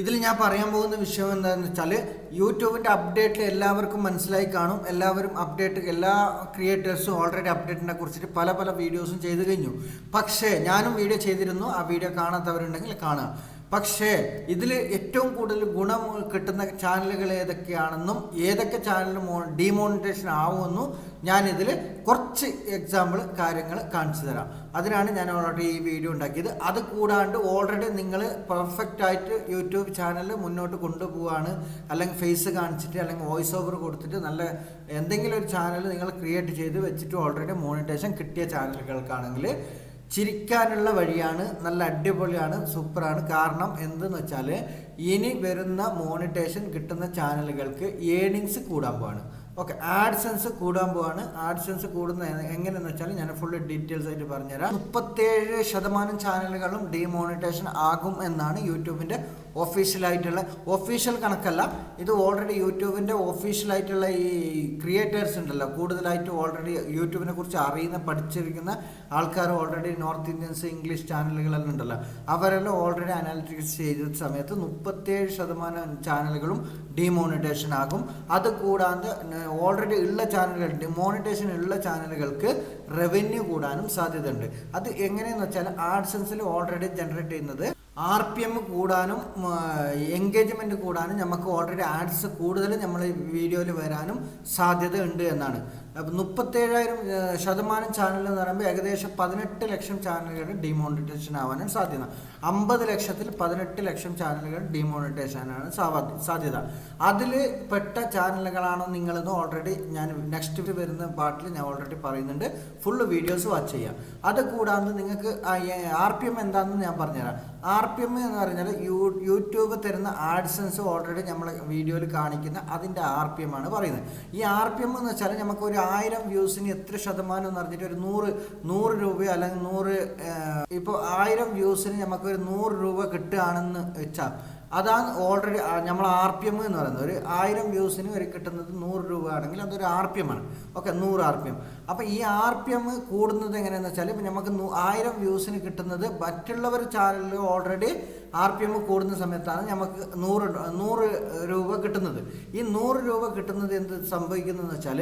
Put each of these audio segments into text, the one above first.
ഇതിൽ ഞാൻ പറയാൻ പോകുന്ന വിഷയം എന്താണെന്ന് വെച്ചാൽ യൂട്യൂബിന്റെ അപ്ഡേറ്റ് എല്ലാവർക്കും മനസ്സിലായി കാണും. എല്ലാവരും അപ്ഡേറ്റ് എല്ലാ ക്രിയേറ്റേഴ്സും ഓൾറെഡി അപ്ഡേറ്റിനെ കുറിച്ചിട്ട് പല പല വീഡിയോസും ചെയ്തു കഴിഞ്ഞു. പക്ഷേ ഞാനും വീഡിയോ ചെയ്തിരുന്നു. ആ വീഡിയോ കാണാത്തവരുണ്ടെങ്കിൽ കാണുക പക്ഷേ ഇതിൽ ഏറ്റവും കൂടുതൽ ഗുണം കിട്ടുന്ന ചാനലുകൾ ഏതൊക്കെയാണെന്നും ഏതൊക്കെ ചാനൽ മോ ഡിമോണിറ്റേഷൻ ആവുമെന്നും ഞാനിതിൽ കുറച്ച് എക്സാമ്പിൾ കാര്യങ്ങൾ കാണിച്ചു തരാം. അതിനാണ് ഞാൻ ഓൾറെഡി ഈ വീഡിയോ ഉണ്ടാക്കിയത്. അത് കൂടാണ്ട് ഓൾറെഡി നിങ്ങൾ പെർഫെക്റ്റ് ആയിട്ട് യൂട്യൂബ് ചാനൽ മുന്നോട്ട് കൊണ്ടുപോവാണ് അല്ലെങ്കിൽ ഫേസ് കാണിച്ചിട്ട് അല്ലെങ്കിൽ വോയിസ് ഓവർ കൊടുത്തിട്ട് നല്ല എന്തെങ്കിലും ഒരു ചാനൽ നിങ്ങൾ ക്രിയേറ്റ് ചെയ്ത് വെച്ചിട്ട് ഓൾറെഡി മോണിറ്റേഷൻ കിട്ടിയ ചാനലുകൾക്കാണെങ്കിൽ ചിരിക്കാനുള്ള വഴിയാണ് നല്ല അടിപൊളിയാണ് സൂപ്പറാണ്. കാരണം എന്തെന്ന് വെച്ചാൽ ഇനി വരുന്ന മോണിറ്റേഷൻ കിട്ടുന്ന ചാനലുകൾക്ക് ഏണിങ്സ് കൂടാൻ പോവാണ്. ഓക്കെ ആഡ്സെൻസ് കൂടാൻ പോവാണ്. ആഡ്സെൻസ് കൂടുന്ന എങ്ങനെയെന്ന് വെച്ചാൽ ഞാൻ ഫുൾ ഡീറ്റെയിൽസ് ആയിട്ട് പറഞ്ഞുതരാം. മുപ്പത്തേഴ് ശതമാനം ചാനലുകളും ഡിമോണിറ്റേഷൻ ആകും എന്നാണ് യൂട്യൂബിന്റെ ഒഫീഷ്യലായിട്ടുള്ള ഒഫീഷ്യൽ കണക്കല്ല ഇത് ഓൾറെഡി യൂട്യൂബിന്റെ ഒഫീഷ്യലായിട്ടുള്ള ഈ ക്രിയേറ്റേഴ്സ് ഉണ്ടല്ലോ. കൂടുതലായിട്ട് ഓൾറെഡി യൂട്യൂബിനെ കുറിച്ച് അറിയുന്ന പഠിച്ചിരിക്കുന്ന ആൾക്കാർ ഓൾറെഡി നോർത്ത് ഇന്ത്യൻസ് ഇംഗ്ലീഷ് ചാനലുകളെല്ലാം ഉണ്ടല്ലോ. അവരെല്ലാം ഓൾറെഡി അനാലിറ്റിക്സ് ചെയ്ത സമയത്ത് മുപ്പത്തേഴ് ശതമാനം ചാനലുകളും ഡിമോണിറ്റേഷൻ ആകും. അത് കൂടാതെ ഓൾറെഡി ഉള്ള ചാനലുകൾ ഡിമോണിറ്റേഷൻ ഉള്ള ചാനലുകൾക്ക് റവന്യൂ കൂടാനും സാധ്യതയുണ്ട്. അത് എങ്ങനെയെന്ന് വെച്ചാൽ ആഡ്സൻസിൽ ഓൾറെഡി ജനറേറ്റ് ചെയ്യുന്നത് ആർ പി എം കൂടാനും എൻഗേജ്മെന്റ് കൂടാനും നമുക്ക് ഓൾറെഡി ആഡ്സ് കൂടുതൽ നമ്മൾ വീഡിയോയിൽ വരാനും സാധ്യത ഉണ്ട് എന്നാണ്. അപ്പം മുപ്പത്തേഴായിരം ശതമാനം ചാനൽ എന്ന് പറയുമ്പോൾ ഏകദേശം പതിനെട്ട് ലക്ഷം ചാനലുകൾ ഡിമോണിറ്റേഷൻ ആവാനും സാധ്യത. അമ്പത് ലക്ഷത്തിൽ പതിനെട്ട് ലക്ഷം ചാനലുകൾ ഡിമോണിറ്റേഷനാണ് സാധ്യത. അതിൽ പെട്ട ചാനലുകളാണോ നിങ്ങളെന്ന് ഓൾറെഡി ഞാൻ നെക്സ്റ്റ് വരുന്ന പാട്ടിൽ ഞാൻ ഓൾറെഡി പറയുന്നുണ്ട്. ഫുള്ള് വീഡിയോസ് വാച്ച് ചെയ്യാം. അത് കൂടാതെ നിങ്ങൾക്ക് ആർ പി എം എന്താണെന്ന് ഞാൻ പറഞ്ഞുതരാം. ആർ പി എം എന്ന് പറഞ്ഞാൽ യൂ യൂട്യൂബ് തരുന്ന ആഡ്സൻസ് ഓൾറെഡി നമ്മൾ വീഡിയോയിൽ കാണിക്കുന്ന അതിന്റെ ആർ പി എം ആണ് പറയുന്നത്. ഈ ആർ പി എം എന്ന് വെച്ചാൽ നമുക്ക് ഒരു ആയിരം വ്യൂസിന് എത്ര ശതമാനം എന്ന് പറഞ്ഞിട്ട് ഒരു നൂറ് നൂറ് രൂപയോ അല്ലെങ്കിൽ നൂറ് ഇപ്പോൾ ആയിരം വ്യൂസിന് നമുക്ക് ഒരു നൂറ് രൂപ കിട്ടുകയാണെന്ന് വെച്ചാൽ അതാണ് ഓൾറെഡി നമ്മൾ ആർ പി എം എന്ന് പറയുന്നത്. ഒരു ആയിരം വ്യൂസിന് ഒരു കിട്ടുന്നത് നൂറ് രൂപ ആണെങ്കിൽ അതൊരു ആർ പി എം ആണ്. ഓക്കെ നൂറ് ആർ പി എം. അപ്പോൾ ഈ ആർ പി എം കൂടുന്നത് എങ്ങനെയാണെന്ന് വെച്ചാൽ ഇപ്പൊ നമുക്ക് ആയിരം വ്യൂസിന് കിട്ടുന്നത് മറ്റുള്ളവർ ചാനലിൽ ഓൾറെഡി ആർ പി എം കൂടുന്ന സമയത്താണ് നമുക്ക് നൂറ് നൂറ് രൂപ കിട്ടുന്നത്. ഈ നൂറ് രൂപ കിട്ടുന്നത് എന്ത് സംഭവിക്കുന്നതെന്ന് വെച്ചാൽ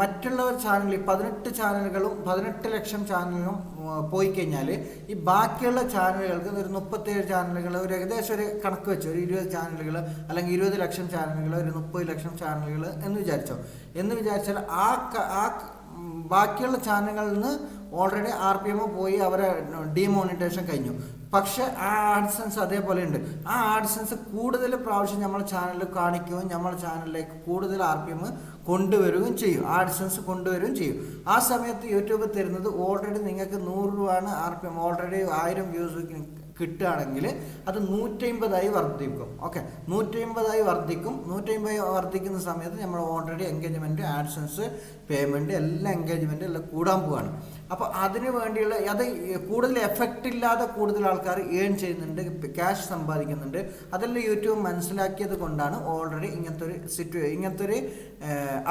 മറ്റുള്ളവർ ചാനലിൽ പതിനെട്ട് ചാനലുകളും പതിനെട്ട് ലക്ഷം ചാനലുകളും പോയി കഴിഞ്ഞാൽ ഈ ബാക്കിയുള്ള ചാനലുകൾക്ക് ഒരു മുപ്പത്തേഴ് ചാനലുകൾ ഒരു ഏകദേശം ഒരു കണക്ക് വെച്ച് ഒരു ഇരുപത് ചാനലുകൾ അല്ലെങ്കിൽ ഇരുപത് ലക്ഷം ചാനലുകൾ ഒരു മുപ്പത് ലക്ഷം ചാനലുകൾ എന്ന് വിചാരിച്ചോ. എന്ന് വിചാരിച്ചാൽ ആ ആ ബാക്കിയുള്ള ചാനലുകളിൽ നിന്ന് ഓൾറെഡി ആർ പി എം പോയി അവരെ ഡിമോണിറ്റേഷൻ കഴിഞ്ഞു. പക്ഷേ ആ ആഡ്സൻസ് അതേപോലെ ഉണ്ട്. ആ ആഡ്സൻസ് കൂടുതൽ പ്രാവശ്യം നമ്മളെ ചാനലിൽ കാണിക്കുകയും നമ്മളെ ചാനലിലേക്ക് കൂടുതൽ ആർ പി എം കൊണ്ടുവരികയും ചെയ്യും. ആഡ്സൻസ് കൊണ്ടുവരികയും ചെയ്യും. ആ സമയത്ത് യൂട്യൂബ് തരുന്നത് ഓൾറെഡി നിങ്ങൾക്ക് നൂറ് രൂപയാണ് ആർ പി എം ഓൾറെഡി ആയിരം വ്യൂസ് കിട്ടുകയാണെങ്കിൽ അത് നൂറ്റമ്പതായി വർദ്ധിക്കും. ഓക്കെ നൂറ്റമ്പതായി വർദ്ധിക്കും. നൂറ്റമ്പത് വർദ്ധിക്കുന്ന സമയത്ത് നമ്മൾ ഓൾറെഡി എൻഗേജ്മെന്റ് ആഡ്സൻസ് പേയ്മെന്റ് എല്ലാ എൻഗേജ്മെന്റും എല്ലാം കൂടാൻ പോവാണ്. അപ്പോൾ അതിന് വേണ്ടിയുള്ള അത് കൂടുതൽ എഫക്റ്റ് ഇല്ലാതെ കൂടുതൽ ആൾക്കാർ ഏൺ ചെയ്യുന്നുണ്ട് ക്യാഷ് സമ്പാദിക്കുന്നുണ്ട്. അതെല്ലാം യൂട്യൂബ് മനസ്സിലാക്കിയത് കൊണ്ടാണ് ഓൾറെഡി ഇങ്ങനത്തെ ഒരു സിറ്റുവേ ഇങ്ങനത്തെ ഒരു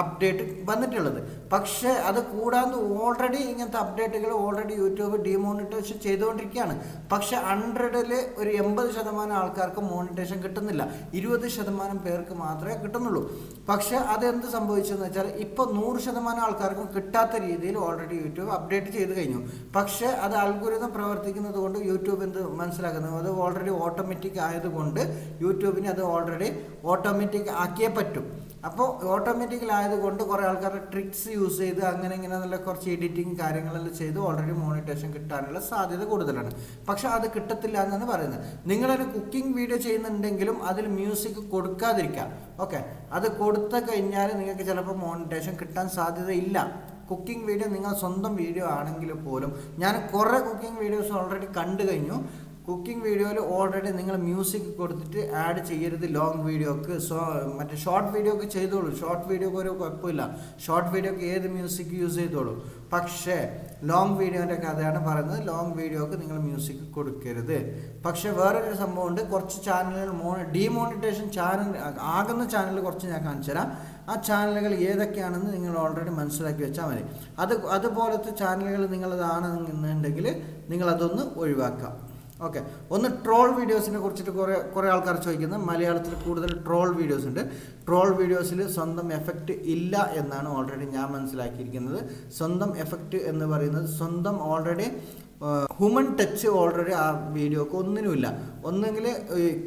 അപ്ഡേറ്റ് വന്നിട്ടുള്ളത്. പക്ഷേ അത് കൂടാതെ ഓൾറെഡി ഇങ്ങനത്തെ അപ്ഡേറ്റുകൾ ഓൾറെഡി യൂട്യൂബ് ഡിമോണിറ്റേഷൻ ചെയ്തുകൊണ്ടിരിക്കുകയാണ്. പക്ഷേ ഹൺഡ്രഡിൽ ഒരു എൺപത് ശതമാനം ആൾക്കാർക്ക് മോണിറ്റേഷൻ കിട്ടുന്നില്ല. ഇരുപത് ശതമാനം പേർക്ക് മാത്രമേ കിട്ടുന്നുള്ളൂ. പക്ഷേ അതെന്ത് സംഭവിച്ചെന്ന് വെച്ചാൽ ഇപ്പോൾ നൂറ് ശതമാനം ആൾക്കാർക്കും കിട്ടാത്ത രീതിയിൽ ഓൾറെഡി യൂട്യൂബ് അപ്ഡേറ്റ് ചെയ്ത് കഴിഞ്ഞു. പക്ഷേ അത് അൽഗുരുതം പ്രവർത്തിക്കുന്നത് കൊണ്ട് യൂട്യൂബ് എന്ത് മനസ്സിലാക്കുന്നത് അത് ഓൾറെഡി ഓട്ടോമാറ്റിക് ആയതുകൊണ്ട് യൂട്യൂബിന് അത് ഓൾറെഡി ഓട്ടോമാറ്റിക് ആക്കിയേ പറ്റും. അപ്പോൾ ഓട്ടോമാറ്റിക്കലായതുകൊണ്ട് കുറേ ആൾക്കാരുടെ ട്രിക്സ് യൂസ് ചെയ്ത് അങ്ങനെ ഇങ്ങനെ നല്ല കുറച്ച് എഡിറ്റിംഗ് കാര്യങ്ങളെല്ലാം ചെയ്ത് ഓൾറെഡി മോണിറ്റേഷൻ കിട്ടാനുള്ള സാധ്യത കൂടുതലാണ്. പക്ഷെ അത് കിട്ടത്തില്ല എന്നാണ് പറയുന്നത്. നിങ്ങളൊരു കുക്കിംഗ് വീഡിയോ ചെയ്യുന്നുണ്ടെങ്കിലും അതിൽ മ്യൂസിക് കൊടുക്കാതിരിക്കുക ഓക്കെ അത് കൊടുത്തു കഴിഞ്ഞാൽ നിങ്ങൾക്ക് ചിലപ്പോൾ മോണിറ്റേഷൻ കിട്ടാൻ സാധ്യതയില്ല. കുക്കിംഗ് വീഡിയോ നിങ്ങൾ സ്വന്തം വീഡിയോ ആണെങ്കിൽ പോലും ഞാൻ കുറേ കുക്കിംഗ് വീഡിയോസ് ഓൾറെഡി കണ്ടു കഴിഞ്ഞു. കുക്കിംഗ് വീഡിയോയിൽ ഓൾറെഡി നിങ്ങൾ മ്യൂസിക് കൊടുത്തിട്ട് ആഡ് ചെയ്യരുത് ലോങ് വീഡിയോക്ക് സോ മറ്റേ ഷോർട്ട് വീഡിയോക്ക് ചെയ്തോളൂ. ഷോർട്ട് വീഡിയോക്ക് ഒരു കുഴപ്പമില്ല. ഷോർട്ട് വീഡിയോക്ക് ഏത് മ്യൂസിക് യൂസ് ചെയ്തോളൂ. പക്ഷേ ലോങ് വീഡിയോന്റെ കഥയാണ് പറയുന്നത്. ലോങ് വീഡിയോക്ക് നിങ്ങൾ മ്യൂസിക് കൊടുക്കരുത്. പക്ഷേ വേറൊരു സംഭവമുണ്ട്. കുറച്ച് ചാനലുകൾ മോ ഡിമോണിറ്റേഷൻ ചാനൽ ആകുന്ന ചാനൽ കുറച്ച് ഞാൻ കാണിച്ചു തരാം. ആ ചാനലുകൾ ഏതൊക്കെയാണെന്ന് നിങ്ങൾ ഓൾറെഡി മനസ്സിലാക്കി വെച്ചാൽ മതി. അത് അതുപോലത്തെ ചാനലുകൾ നിങ്ങളതാണെന്നുണ്ടെങ്കിൽ നിങ്ങളതൊന്ന് ഒഴിവാക്കാം. ഓക്കെ. ഒന്ന് ട്രോൾ വീഡിയോസിനെ കുറിച്ചിട്ട് കുറേ കുറേ ആൾക്കാർ ചോദിക്കുന്നത്. മലയാളത്തിൽ കൂടുതൽ ട്രോൾ വീഡിയോസ് ഉണ്ട്. ട്രോൾ വീഡിയോസിൽ സ്വന്തം എഫക്റ്റ് ഇല്ല എന്നാണ് ഓൾറെഡി ഞാൻ മനസ്സിലാക്കിയിരിക്കുന്നത്. സ്വന്തം എഫക്റ്റ് എന്ന് പറയുന്നത് സ്വന്തം ഓൾറെഡി ഹ്യൂമൻ ടച്ച് ഓൾറെഡി ആ വീഡിയോക്ക് ഒന്നിനുമില്ല. ഒന്നെങ്കിൽ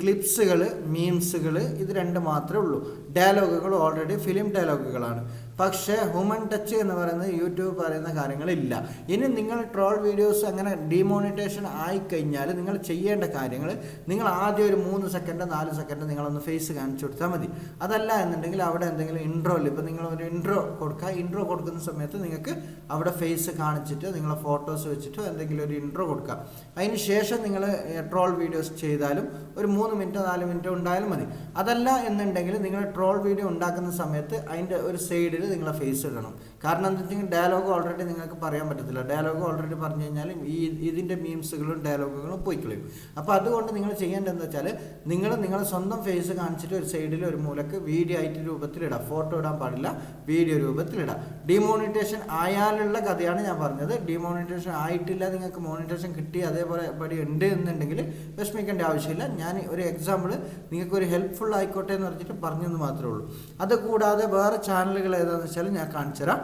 ക്ലിപ്സുകൾ മീംസുകൾ ഇത് രണ്ട് മാത്രമേ ഉള്ളൂ. ഡയലോഗുകൾ ഓൾറെഡി ഫിലിം ഡയലോഗുകളാണ് പക്ഷേ ഹ്യൂമൻ ടച്ച് എന്ന് പറയുന്നത് യൂട്യൂബ് പറയുന്ന കാര്യങ്ങളില്ല. ഇനി നിങ്ങൾ ട്രോൾ വീഡിയോസ് അങ്ങനെ ഡിമോണിറ്റേഷൻ ആയിക്കഴിഞ്ഞാൽ നിങ്ങൾ ചെയ്യേണ്ട കാര്യങ്ങൾ നിങ്ങൾ ആദ്യം ഒരു മൂന്ന് സെക്കൻഡ് നാല് സെക്കൻഡ് നിങ്ങളൊന്ന് ഫേസ് കാണിച്ചു കൊടുത്താൽ മതി. അതല്ല എന്നുണ്ടെങ്കിൽ അവിടെ എന്തെങ്കിലും ഇൻട്രോയിൽ ഇപ്പോൾ നിങ്ങൾ ഒരു ഇൻട്രോ കൊടുക്കുക ഇൻട്രോ കൊടുക്കുന്ന സമയത്ത് നിങ്ങൾക്ക് അവിടെ ഫേസ് കാണിച്ചിട്ട് നിങ്ങളെ ഫോട്ടോസ് വെച്ചിട്ടോ എന്തെങ്കിലും ഒരു ഇൻട്രോ കൊടുക്കുക അതിന് ശേഷം നിങ്ങൾ ട്രോൾ വീഡിയോസ് ചെയ്താലും ഒരു മൂന്ന് മിനിറ്റ് നാല് മിനിറ്റ് ഉണ്ടായാലും മതി. അതല്ല എന്നുണ്ടെങ്കിൽ നിങ്ങൾ ട്രോൾ വീഡിയോ ഉണ്ടാക്കുന്ന സമയത്ത് അതിന്റെ ഒരു സൈഡിൽ നിങ്ങളെ ഫേസ് ഇടണം. കാരണം എന്താ വെച്ചാൽ ഡയലോഗ് ഓൾറെഡി നിങ്ങൾക്ക് പറയാൻ പറ്റത്തില്ല. ഡയലോഗ് ഓൾറെഡി പറഞ്ഞു കഴിഞ്ഞാൽ ഈ ഇതിന്റെ മീംസുകളും ഡയലോഗുകളും പോയി കളയും. അപ്പോൾ അതുകൊണ്ട് നിങ്ങൾ ചെയ്യേണ്ടത് എന്താ വെച്ചാൽ നിങ്ങൾ നിങ്ങളെ സ്വന്തം ഫേസ് കാണിച്ചിട്ട് ഒരു സൈഡിൽ ഒരു മൂലക്ക് വീഡിയോ ആയിട്ട് രൂപത്തിലിടാം ഫോട്ടോ ഇടാൻ പാടില്ല വീഡിയോ രൂപത്തിലിടാം ഡിമോണിറ്റേഷൻ ആയാലുള്ള കഥയാണ് ഞാൻ പറഞ്ഞത്. ഡിമോണിറ്റേഷൻ ആയിട്ടില്ല നിങ്ങൾക്ക് മോണിറ്റേഷൻ കിട്ടി അതേപോലെ പടി ഉണ്ട് എന്നുണ്ടെങ്കിൽ വിഷമിക്കേണ്ട ആവശ്യമില്ല. ഞാൻ ഒരു എക്സാമ്പിൾ നിങ്ങൾക്ക് ഒരു ഹെൽപ്ഫുൾ ആയിക്കോട്ടെ എന്ന് പറഞ്ഞിട്ട് പറഞ്ഞെന്ന് മാത്രമേ ഉള്ളൂ. അതുകൂടാതെ വേറെ ചാനലുകൾ ഏതാണെന്ന് വെച്ചാൽ ഞാൻ കാണിച്ചു തരാം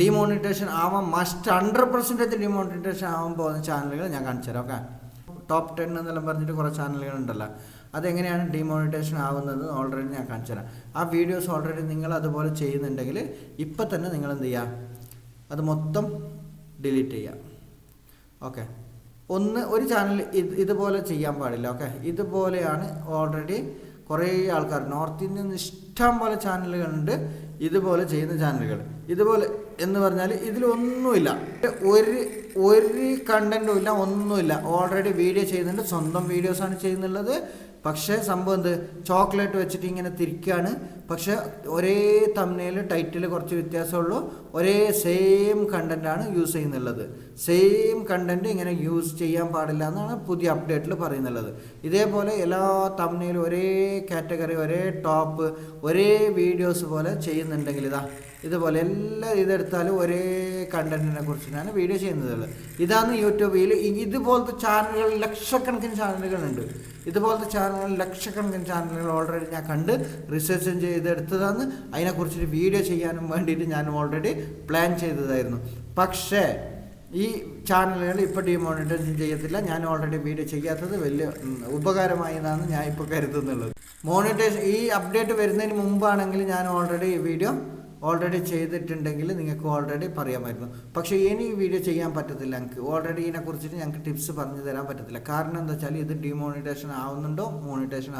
ഡിമോണിറ്റേഷൻ ആവാൻ മസ്റ്റ് ഹൺഡ്രഡ് പെർസെന്റേജ് ഡിമോണിറ്റേഷൻ ആവാൻ പോകുന്ന ചാനലുകൾ ഞാൻ കാണിച്ചു തരാം ഓക്കെ ടോപ്പ് ടെൻ എന്നെല്ലാം പറഞ്ഞിട്ട് കുറേ ചാനലുകൾ ഉണ്ടല്ലോ. അതെങ്ങനെയാണ് ഡിമോണിറ്റേഷൻ ആവുന്നത് ഓൾറെഡി ഞാൻ കാണിച്ചു തരാം ആ വീഡിയോസ് ഓൾറെഡി നിങ്ങൾ അതുപോലെ ചെയ്യുന്നുണ്ടെങ്കിൽ ഇപ്പം തന്നെ നിങ്ങൾ എന്ത് ചെയ്യുക അത് മൊത്തം ഡിലീറ്റ് ചെയ്യുക ഓക്കെ ഒന്ന് ഒരു ചാനൽ ഇത് ഇതുപോലെ ചെയ്യാൻ പാടില്ല ഓക്കെ ഇതുപോലെയാണ് ഓൾറെഡി കുറേ ആൾക്കാർ നോർത്ത് ഇന്ത്യൻ ഇഷ്ടം പോലെ ചാനലുകളുണ്ട് ഇതുപോലെ ചെയ്യുന്ന ചാനലുകൾ. ഇതുപോലെ എന്ന് പറഞ്ഞാൽ ഇതിലൊന്നുമില്ല. ഒരു ഒരു കണ്ടന്റും ഇല്ല ഒന്നുമില്ല. ഓൾറെഡി വീഡിയോ ചെയ്യുന്നുണ്ട് സ്വന്തം വീഡിയോസാണ് ചെയ്യുന്നുള്ളത്. പക്ഷേ സംഭവം എന്ത്? ചോക്ലേറ്റ് വെച്ചിട്ട് ഇങ്ങനെ തിരിക്കുകയാണ് പക്ഷേ ഒരേ തമ്മിൽ ടൈറ്റിൽ കുറച്ച് വ്യത്യാസമുള്ളൂ. ഒരേ സെയിം കണ്ടന്റാണ് യൂസ് ചെയ്യുന്നുള്ളത്. സെയിം കണ്ടന്റ് ഇങ്ങനെ യൂസ് ചെയ്യാൻ പാടില്ല എന്നാണ് പുതിയ അപ്ഡേറ്റിൽ പറയുന്നുള്ളത്. ഇതേപോലെ എല്ലാ തമ്മിലും ഒരേ കാറ്റഗറി ഒരേ ടോപ്പ് ഒരേ വീഡിയോസ് പോലെ ചെയ്യുന്നുണ്ടെങ്കിൽ ഇതാ. ഇതുപോലെ എല്ലാ ഇതെടുത്താലും ഒരേ കണ്ടന്റിനെ കുറിച്ചിട്ടാണ് വീഡിയോ ചെയ്യുന്നത്. ഇതാണ് യൂട്യൂബിൽ ഇതുപോലത്തെ ചാനലുകൾ ലക്ഷക്കണക്കിന് ചാനലുകളുണ്ട് ഇതുപോലത്തെ ചാനലുകൾ ലക്ഷക്കണക്കിന് ചാനലുകൾ ഓൾറെഡി ഞാൻ കണ്ട് റിസർച്ച് ചെയ്തെടുത്തതാണ്. അതിനെക്കുറിച്ചൊരു വീഡിയോ ചെയ്യാനും വേണ്ടിയിട്ട് ഞാൻ ഓൾറെഡി പ്ലാൻ ചെയ്തതായിരുന്നു. പക്ഷേ ഈ ചാനലുകൾ ഇപ്പോൾ ഡിമോണിറ്റൈസ് ചെയ്യത്തില്ല. ഞാൻ ഓൾറെഡി വീഡിയോ ചെയ്യാത്തത് വലിയ ഉപകാരമായതാണ് ഞാൻ ഇപ്പോൾ കരുതുന്നുള്ളത്. മോണിറ്റൈസ് ഈ അപ്ഡേറ്റ് വരുന്നതിന് മുമ്പാണെങ്കിൽ ഞാൻ ഓൾറെഡി ഈ വീഡിയോ ഓൾറെഡി ചെയ്തിട്ടുണ്ടെങ്കിൽ നിങ്ങൾക്ക് ഓൾറെഡി പറയാമായിരുന്നു. പക്ഷേ ഇനി ഈ വീഡിയോ ചെയ്യാൻ പറ്റത്തില്ല ഞങ്ങൾക്ക്. ഓൾറെഡി ഇതിനെക്കുറിച്ചിട്ട് ഞങ്ങൾക്ക് ടിപ്സ് പറഞ്ഞു തരാൻ പറ്റത്തില്ല. കാരണം എന്താ വെച്ചാൽ ഇത് ഡിമോണിറ്റേഷൻ ആവുന്നുണ്ടോ? മോണിറ്റേഷൻ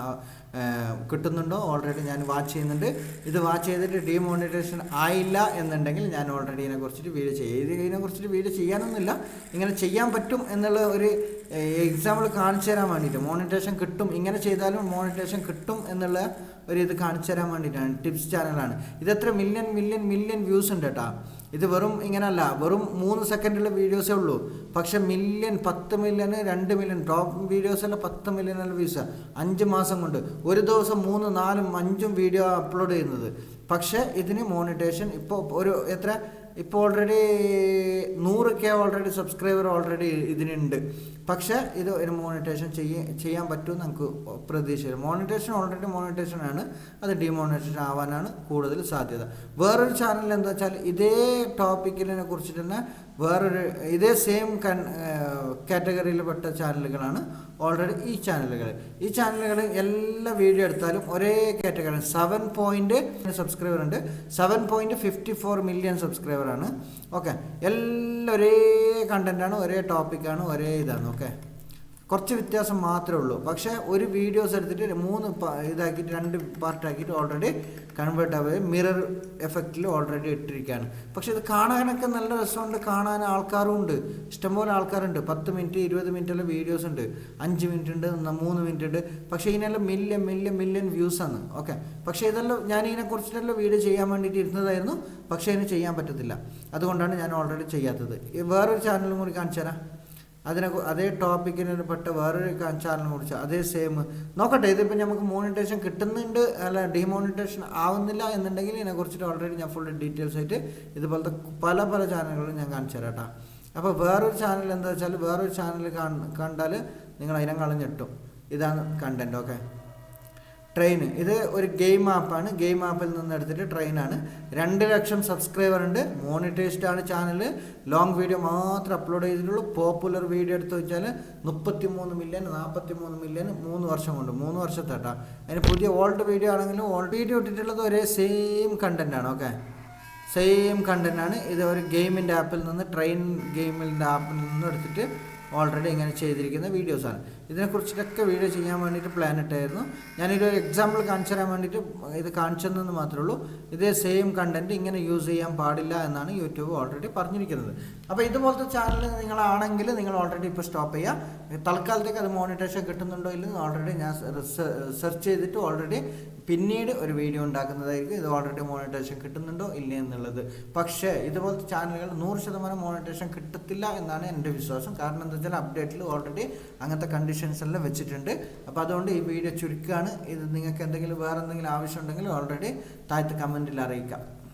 കിട്ടുന്നുണ്ടോ? ഓൾറെഡി ഞാൻ വാച്ച് ചെയ്യുന്നുണ്ട്. ഇത് വാച്ച് ചെയ്തിട്ട് ഡിമോണിറ്റേഷൻ ആയില്ല എന്നുണ്ടെങ്കിൽ ഞാൻ ഓൾറെഡി ഇതിനെക്കുറിച്ചിട്ട് വീഡിയോ ചെയ്യും. ഇത് ഇതിനെക്കുറിച്ചിട്ട് വീഡിയോ ചെയ്യാനൊന്നുമില്ല. ഇങ്ങനെ ചെയ്യാൻ പറ്റും എന്നുള്ള ഒരു എക്സാമ്പിൾ കാണിച്ചു തരാൻ വേണ്ടിയിട്ട്. മോണിറ്റേഷൻ കിട്ടും. ഇങ്ങനെ ചെയ്താലും മോണിറ്റേഷൻ കിട്ടും എന്നുള്ള ഒരു ഇത് കാണിച്ചു തരാൻ വേണ്ടിയിട്ടാണ് ടിപ്സ് ചാനലാണ് ഇത് എത്ര മില്യൺ മില്യൺ മില്യൺ വ്യൂസ് ഉണ്ട് കേട്ടോ. ഇത് വെറും ഇങ്ങനല്ല വെറും മൂന്ന് സെക്കൻഡുള്ള വീഡിയോസേ ഉള്ളൂ. പക്ഷെ മില്യൺ പത്ത് മില്യൺ രണ്ട് മില്യൺ ടോപ്പ് വീഡിയോസ് അല്ല പത്ത് മില്യൺ വ്യൂസ് അഞ്ച് മാസം കൊണ്ട് ഒരു ദിവസം മൂന്ന് നാലും അഞ്ചും വീഡിയോ അപ്ലോഡ് ചെയ്യുന്നത്. പക്ഷേ ഇതിന് മോണിറ്റേഷൻ ഇപ്പോൾ ഒരു എത്ര? ഇപ്പോൾ ഓൾറെഡി നൂറ് കെ ഓൾറെഡി സബ്സ്ക്രൈബർ ഓൾറെഡി ഇതിനുണ്ട്. പക്ഷേ ഇത് ഒരു മോണിറ്റേഷൻ ചെയ്യ ചെയ്യാൻ പറ്റുമെന്ന് നമുക്ക് പ്രതീക്ഷയില്ല. മോണിറ്റേഷൻ ഓൾറെഡി മോണിറ്റേഷൻ ആണ്. അത് ഡിമോണിറ്റേഷൻ ആവാനാണ് കൂടുതൽ സാധ്യത. വേറൊരു ചാനൽ എന്താ വെച്ചാൽ ഇതേ ടോപ്പിക്കിനെ കുറിച്ചിട്ട് തന്നെ വേറൊരു ഇതേ സെയിം കൺ കാറ്റഗറിയിൽപ്പെട്ട ചാനലുകളാണ് ഓൾറെഡി ഈ ചാനലുകൾ ഈ ചാനലുകൾ എല്ലാ വീഡിയോ എടുത്താലും ഒരേ കാറ്റഗറി സെവൻ പോയിന്റ് സബ്സ്ക്രൈബർ ഉണ്ട്. Seven point fifty four million സബ്സ്ക്രൈബറാണ് okay എല്ലാം ഒരേ കണ്ടന്റാണ് ഒരേ ടോപ്പിക്കാണ് ഒരേ ഇതാണ്. ഓക്കെ കുറച്ച് വ്യത്യാസം മാത്രമേ ഉള്ളൂ. പക്ഷേ ഒരു വീഡിയോസ് എടുത്തിട്ട് മൂന്ന് ഇതാക്കിയിട്ട് രണ്ട് പാർട്ടാക്കിയിട്ട് ഓൾറെഡി കൺവേർട്ട് ആവുക മിറർ എഫക്റ്റിൽ ഓൾറെഡി ഇട്ടിരിക്കുകയാണ്. പക്ഷേ ഇത് കാണാനൊക്കെ നല്ല രസമുണ്ട്. കാണാൻ ആൾക്കാരും ഉണ്ട്. ഇഷ്ടംപോലെ ആൾക്കാരുണ്ട്. പത്ത് മിനിറ്റ് ഇരുപത് മിനിറ്റുള്ള വീഡിയോസ് ഉണ്ട്. അഞ്ച് മിനിറ്റ് ഉണ്ട് മൂന്ന് മിനിറ്റ് ഉണ്ട്. പക്ഷേ ഇതിനെല്ലാം മില്യൺ മില്യൺ മില്യൺ വ്യൂസ് ആണ്. ഓക്കെ പക്ഷേ ഇതെല്ലാം ഞാൻ ഇതിനെക്കുറിച്ചിട്ടെല്ലാം വീഡിയോ ചെയ്യാൻ വേണ്ടിയിട്ട് ഇരുന്നതായിരുന്നു. പക്ഷേ അതിന് ചെയ്യാൻ പറ്റത്തില്ല. അതുകൊണ്ടാണ് ഞാൻ ഓൾറെഡി ചെയ്യാത്തത്. വേറൊരു ചാനലും കൂടി കാണിച്ചു തരാം അതിനെ അതേ ടോപ്പിക്കിന് പെട്ട വേറൊരു ചാനലിനെ കുറിച്ച് അതേ സെയിം നോക്കട്ടെ ഇതിപ്പോൾ നമുക്ക് മോണിറ്റേഷൻ കിട്ടുന്നുണ്ട് അല്ല ഡിമോണിറ്റേഷൻ ആവുന്നില്ല എന്നുണ്ടെങ്കിൽ ഇതിനെ കുറിച്ചിട്ട് ഓൾറെഡി ഞാൻ ഫുൾ ഡീറ്റെയിൽസ് ആയിട്ട് ഇതുപോലത്തെ പല പല ചാനലുകളും ഞാൻ കാണിച്ചു തരാം കേട്ടോ അപ്പോൾ വേറൊരു ചാനൽ എന്താ വെച്ചാൽ വേറൊരു ചാനൽ കണ്ടാൽ നിങ്ങൾ അതിനെ കളഞ്ഞിട്ടും. ഇതാണ് കണ്ടന്റ് ഓക്കെ ട്രെയിൻ ഇത് ഒരു ഗെയിം ആപ്പാണ് ഗെയിം ആപ്പിൽ നിന്ന് എടുത്തിട്ട് ട്രെയിനാണ് രണ്ട് ലക്ഷം സബ്സ്ക്രൈബർ ഉണ്ട്. മോണിറ്റൈസ്ഡ് ആണ് ചാനൽ ലോങ് വീഡിയോ മാത്രം അപ്ലോഡ് ചെയ്തിട്ടുള്ളൂ. പോപ്പുലർ വീഡിയോ എടുത്ത് വെച്ചാൽ മുപ്പത്തി മൂന്ന് മില്യൺ നാൽപ്പത്തി മൂന്ന് മില്യൺ മൂന്ന് വർഷം കൊണ്ട്. മൂന്ന് വർഷത്തേട്ടാ. അതിന് പുതിയ ഓൾഡ് വീഡിയോ ആണെങ്കിലും ഓൾഡ് വീഡിയോ ഇട്ടിട്ടുള്ളത് ഒരേ സെയിം കണ്ടന്റ് ആണ് ഓക്കെ സെയിം കണ്ടന്റ് ആണ്. ഇത് ഒരു ഗെയിമിന്റെ ആപ്പിൽ നിന്ന് ട്രെയിൻ ഗെയിമിന്റെ ആപ്പിൽ നിന്ന് എടുത്തിട്ട് ഓൾറെഡി ഇങ്ങനെ ചെയ്തിരിക്കുന്ന വീഡിയോസാണ് ഇതിനെക്കുറിച്ചിട്ടൊക്കെ വീഡിയോ ചെയ്യാൻ വേണ്ടിയിട്ട് പ്ലാൻ ഇട്ടായിരുന്നു. ഞാനൊരു എക്സാമ്പിൾ കാണിച്ചു തരാൻ വേണ്ടിയിട്ട് ഇത് കാണിച്ചതെന്ന് മാത്രമേ ഉള്ളൂ. ഇതേ സെയിം കണ്ടന്റ് ഇങ്ങനെ യൂസ് ചെയ്യാൻ പാടില്ല എന്നാണ് യൂട്യൂബ് ഓൾറെഡി പറഞ്ഞിരിക്കുന്നത്. അപ്പോൾ ഇതുപോലത്തെ ചാനൽ നിങ്ങളാണെങ്കിൽ നിങ്ങൾ ഓൾറെഡി ഇപ്പോൾ സ്റ്റോപ്പ് ചെയ്യുക തൽക്കാലത്തേക്ക് അത് മോണിറ്റേഷൻ കിട്ടുന്നുണ്ടോ ഇല്ലെന്ന് ഓൾറെഡി ഞാൻ സെർച്ച് ചെയ്തിട്ട് ഓൾറെഡി പിന്നീട് ഒരു വീഡിയോ ഉണ്ടാക്കുന്നതായിരിക്കും. ഇത് ഓൾറെഡി മോണിറ്റേഷൻ കിട്ടുന്നുണ്ടോ ഇല്ല എന്നുള്ളത്. പക്ഷേ ഇതുപോലത്തെ ചാനലുകൾ നൂറ് ശതമാനം മോണിറ്റേഷൻ കിട്ടത്തില്ല എന്നാണ് എന്റെ വിശ്വാസം. കാരണം എന്താ വെച്ചാൽ അപ്ഡേറ്റിൽ ഓൾറെഡി അങ്ങനത്തെ കണ്ടീഷൻസ് എല്ലാം വെച്ചിട്ടുണ്ട്. അപ്പോൾ അതുകൊണ്ട് ഈ വീഡിയോ ചുരുക്കുകയാണ് ഇത് നിങ്ങൾക്ക് എന്തെങ്കിലും വേറെ എന്തെങ്കിലും ആവശ്യമുണ്ടെങ്കിൽ ഓൾറെഡി താഴത്തെ കമന്റിൽ അറിയിക്കാം.